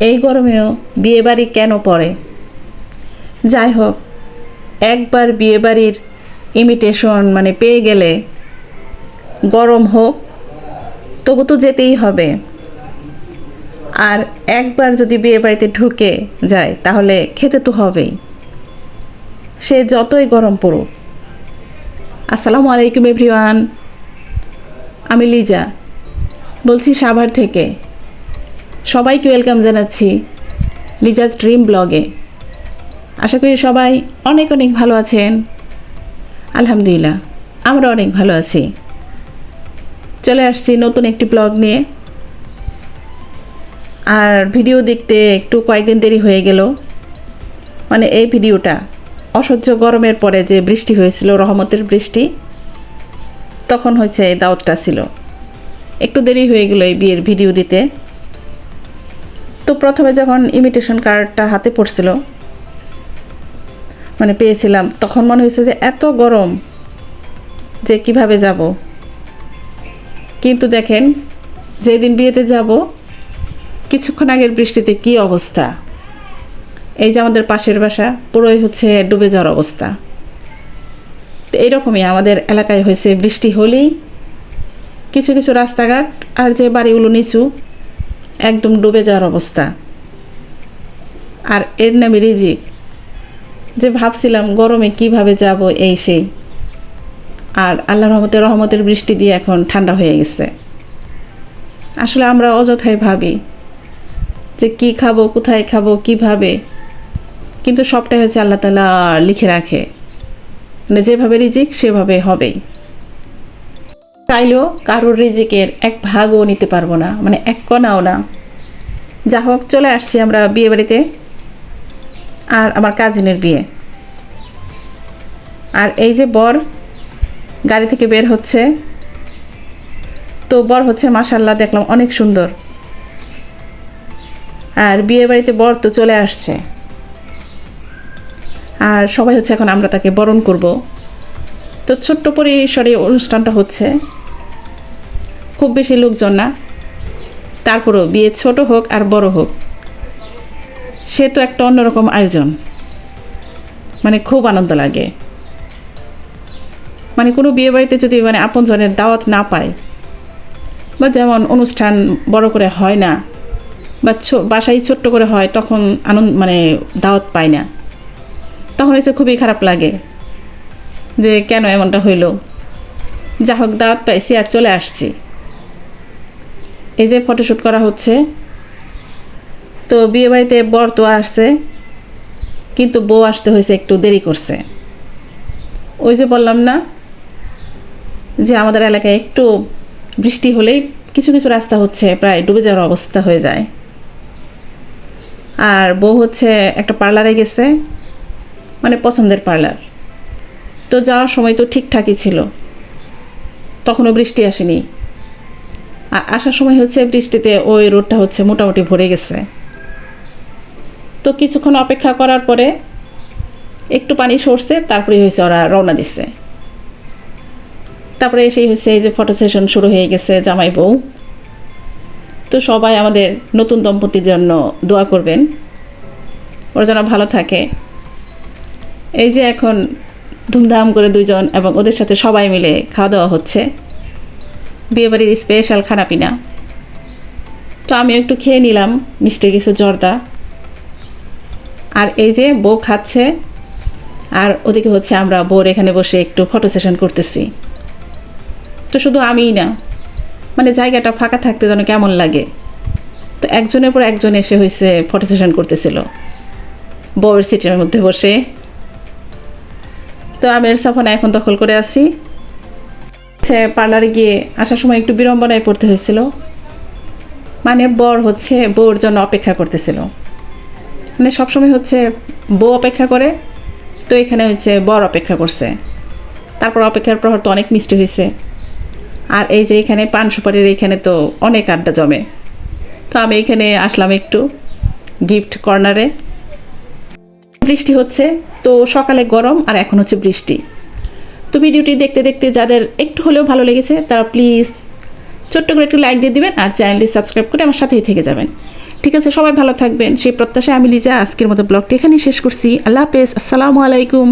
এই গরমেও বিয়েবাড়ি কেন পড়ে? যাই হোক একবার বিয়েবাড়ির ইমিটেশন মানে পেয়ে গেলে গরম হোক, তবু তো যেতেই হবে। আর একবার যদি বিয়ে বাড়িতে ঢুকে যায়, তাহলে খেতে তো হবেই। সে যতই গরম পড়ুক। আসসালামু আলাইকুম, এভরিওয়ান। আমি লিজা। বলছি সাভার থেকে। সবাইকে ওয়েলকাম জানাচ্ছি লিজাজ ড্রিম ব্লগে। আশা করি সবাই অনেক অনেক ভালো আছেন। আলহামদুলিল্লাহ, আমরা অনেক ভালো আছি। চলে আসছি নতুন একটি ব্লগ নিয়ে। আর ভিডিও দেখতে একটু কয়েকদিন দেরি হয়ে গেল। মানে এই ভিডিওটা অসহ্য গরমের পরে যে বৃষ্টি হয়েছিল, রহমতের বৃষ্টি, তখন হচ্ছে এই দাওয়াতটা ছিল। একটু দেরি হয়ে গেলো এই বিয়ের ভিডিও দিতে। তো প্রথমে যখন ইমিটেশন কার্ডটা হাতে পড়ছিল মানে পেয়েছিলাম, তখন মনে হয়েছে যে এত গরম যে কীভাবে যাব। কিন্তু দেখেন, যেদিন বিয়েতে যাব, কিছুক্ষণ আগের বৃষ্টিতে কি অবস্থা। এই যে আমাদের পাশের বাসা, পুরোই হচ্ছে ডুবে যাওয়ার অবস্থা। তো এইরকমই আমাদের এলাকায় হয়েছে বৃষ্টি হলেই কিছু কিছু রাস্তাঘাট আর যে বাড়িগুলো নিচু একদম ডুবে যাওয়ার অবস্থা। আর এর নামে রিজিক। যে ভাবছিলাম গরমে কীভাবে যাব এই সেই। আর আল্লাহ রহমতের রহমতের বৃষ্টি দিয়ে এখন ঠান্ডা হয়ে গেছে। আসলে আমরা অযথাই ভাবি যে কি খাব, কোথায় খাব, কীভাবে। কিন্তু সবটাই হচ্ছে আল্লাহ তালা লিখে রাখে। মানে যেভাবে রিজিক, সেভাবে হবেই। চাইলেও কারোর রিজিকের এক ভাগও নিতে পারব না মানে এক কণাও না। যা হোক, চলে আসছি আমরা বিয়ে বাড়িতে আর আমার কাজিনের বিয়ে। আর এই যে বর গাড়ি থেকে বের হচ্ছে, তো বর হচ্ছে মাসাল্লাহ দেখলাম অনেক সুন্দর। আর বিয়ে বাড়িতে বর তো চলে আসছে। আর সবাই হচ্ছে এখন আমরা তাকে বরণ করব। তো ছোট্ট পরিসরে অনুষ্ঠানটা হচ্ছে। খুব বেশি লোকজন না। তারপরও বিয়ে ছোট হোক আর বড় হোক, সে তো একটা অন্যরকম আয়োজন। মানে খুব আনন্দ লাগে। মানে কোনো বিয়ে বাড়িতে যদি মানে আপনজনের দাওয়াত না পায়, বা যেমন অনুষ্ঠান বড় করে হয় না, বা বাসায় ছোট্ট করে হয়, তখন আনন্দ মানে দাওয়াত পায় না। তখন হচ্ছে খুবই খারাপ লাগে যে কেন এমনটা হইল। যা হোক, দাওয়াত পাইছি আর চলে আসছি। এই যে ফটোশ্যুট করা হচ্ছে, তো বিয়ে বাড়িতে বর তো আসছে, কিন্তু বউ আসতে হয়েছে একটু দেরি করছে। ওই যে বললাম না যে আমাদের এলাকায় একটু বৃষ্টি হলেই কিছু কিছু রাস্তা হচ্ছে, প্রায় ডুবে যাওয়ার অবস্থা হয়ে যায়। আর বউ হচ্ছে একটা পার্লারে গেছে মানে পছন্দের পার্লার। তো যাওয়ার সময় তো ঠিকঠাকই ছিল, তখনও বৃষ্টি আসেনি। আসার সময় হচ্ছে বৃষ্টিতে ওই রোডটা হচ্ছে মোটামুটি ভরে গেছে। তো কিছুক্ষণ অপেক্ষা করার পরে একটু পানি সরছে তারপরে হয়েছে ওরা রওনা দিচ্ছে তারপরে এসেই হচ্ছে এই যে ফটো সেশন শুরু হয়ে গেছে জামাই বউ। তো সবাই আমাদের নতুন দম্পতির জন্য দোয়া করবেন। ওরা যেন ভালো থাকে। এই যে এখন ধুমধাম করে দুজন এবং ওদের সাথে সবাই মিলে খাওয়া দাওয়া হচ্ছে। বিয়েবাড়ির স্পেশাল খানাপিনা তো আমি একটু খেয়ে নিলাম, মিষ্টি কিছু জর্দা। আর এই যে বউ খাচ্ছে, আর ওদিকে হচ্ছে আমরা বউর এখানে বসে একটু ফটো সেশন করতেছি। তো শুধু আমিই না মানে জায়গাটা ফাঁকা থাকতে যেন কেমন লাগে। তো একজনের পর একজন এসে হয়েছে ফটো সেশন করতেছিল, বউয়ের সিটের মধ্যে বসে। তো আমি সাফনা এখন দখল করে আছি। হচ্ছে পার্লারে গিয়ে আসার সময় একটু বিড়ম্বনায় পড়তে হয়েছিল। মানে বর হচ্ছে বউর জন্য অপেক্ষা করতেছিল। মানে সবসময় হচ্ছে বউ অপেক্ষা করে, তো এখানে হচ্ছে বর অপেক্ষা করছে। তারপর অপেক্ষার প্রহর তো অনেক মিষ্টি হয়েছে। আর এই যে এখানে পান সুপারির এখানে তো অনেক আড্ডা জমে। তো আমি এখানে আসলাম একটু গিফট কর্নারে বৃষ্টি হচ্ছে, তো সকালে গরম আর এখন হচ্ছে বৃষ্টি। তো ভিডিওটি দেখতে দেখতে যাদের একটু হলেও ভালো লেগেছে, তারা প্লিজ ছোট্ট করে একটু লাইক দিয়ে দিবেন আর চ্যানেলটি সাবস্ক্রাইব করে আমার সাথেই থেকে যাবেন। ঠিক আছে, সবাই ভালো থাকবেন। সেই প্রত্যাশায় আমি লিজা আজকের মতো ব্লগটি এখানেই শেষ করছি। আল্লাহ হাফেজ। আসসালামু আলাইকুম।